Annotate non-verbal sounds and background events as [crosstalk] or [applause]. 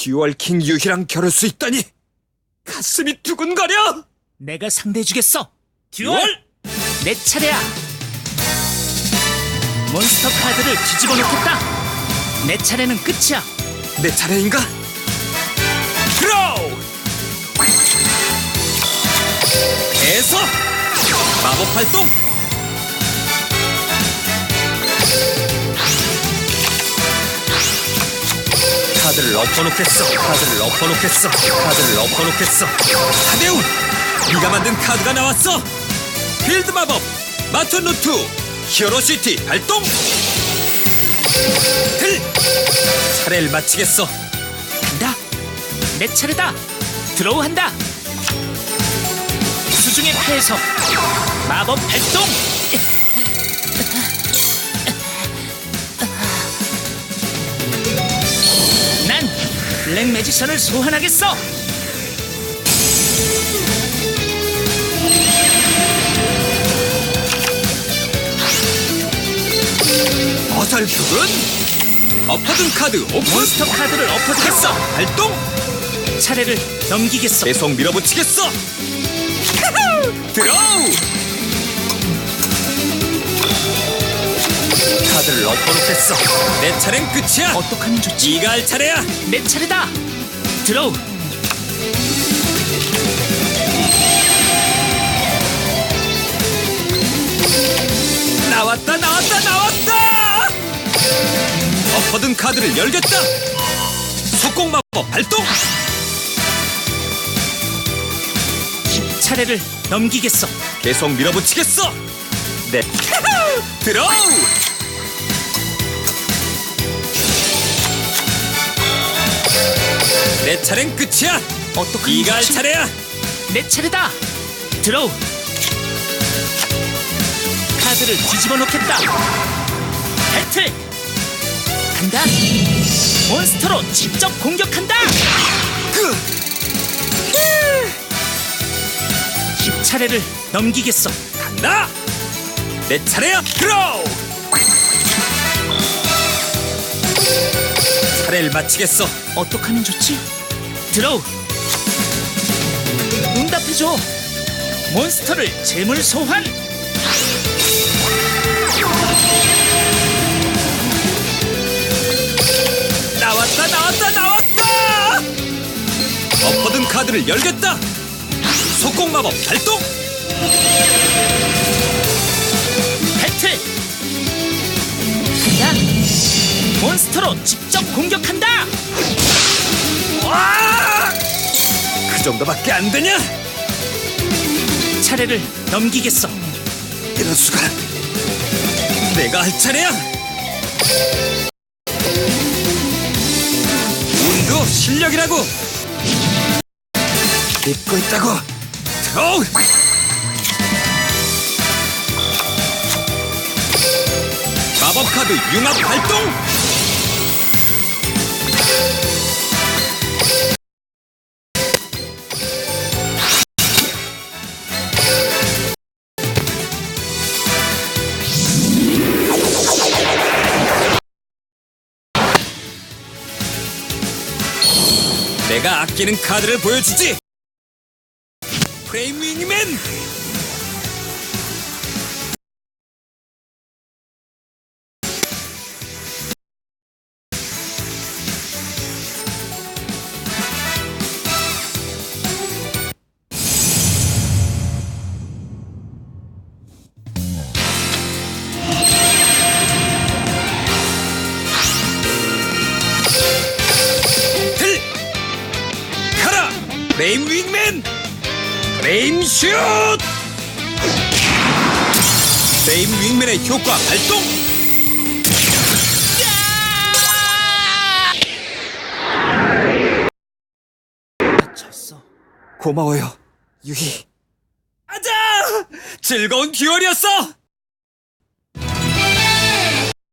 듀얼 킹 유희랑 겨룰 수 있다니 가슴이 두근거려. 내가 상대해주겠어. 듀얼 내 차례야. 몬스터 카드를 뒤집어 놓겠다. 내 차례는 끝이야. 내 차례인가? 드로우! 에서 마법 활동! 카드를 엎어놓겠어. 카드를 엎어놓겠어. 카드를 엎어놓겠어. 하대훈! 네가 만든 카드가 나왔어! 필드 마법! 마천루트! 히어로시티 발동! 틀 차례를 마치겠어. 간다. 내 차례다. 드로우한다. 수중의 패에서 마법 발동. 블랙 매지션을 소환하겠어. 어설프군 엎어둔 카드 오픈 몬스터 카드를 엎어주겠어. 발동 차례를 넘기겠어. 계속 밀어붙이겠어 드로우 카드를 엎어놓겠어. 내 차례는 끝이야. 어떡하면 좋지? 네가 할 차례야. 내 차례다. 드로우. 나왔다 나왔다 나왔다! 엎어둔 카드를 열겠다. 속공 마법 발동! 차례를 넘기겠어. 계속 밀어붙이겠어. 네. [laughs] 드로우 내 차례는 끝이야 네가 할 좋지? 차례야 내 차례다. 드로우. 카드를 뒤집어 놓겠다. 배틀. 간다. 몬스터로 직접 공격한다. 그 차례를 넘기겠어. 간다 내 차례야 드로우 차례를 마치겠어 어떡하면 좋지? 드로우. 응답해줘. 몬스터를 재물 소환. 나왔다 나왔다 나왔다 엎어둔 카드를 열겠다 속공 마법 발동 배틀. 간다. 몬스터로 직접 공격한다. 그 정도밖에 안 되냐? 차례를 넘기겠어. 이럴 수가. 내가 할 차례야. 운도 실력이라고. 믿고 있다고. 드로우. 마법 카드 융합 발동. 내가 아끼는 카드를 보여주지. 프레임 윙맨. 프레임 윙맨 프레임 슛 프레임 윙맨의 효과 발동. 졌어. 고마워요 유희. 아자! 즐거운 듀얼이었어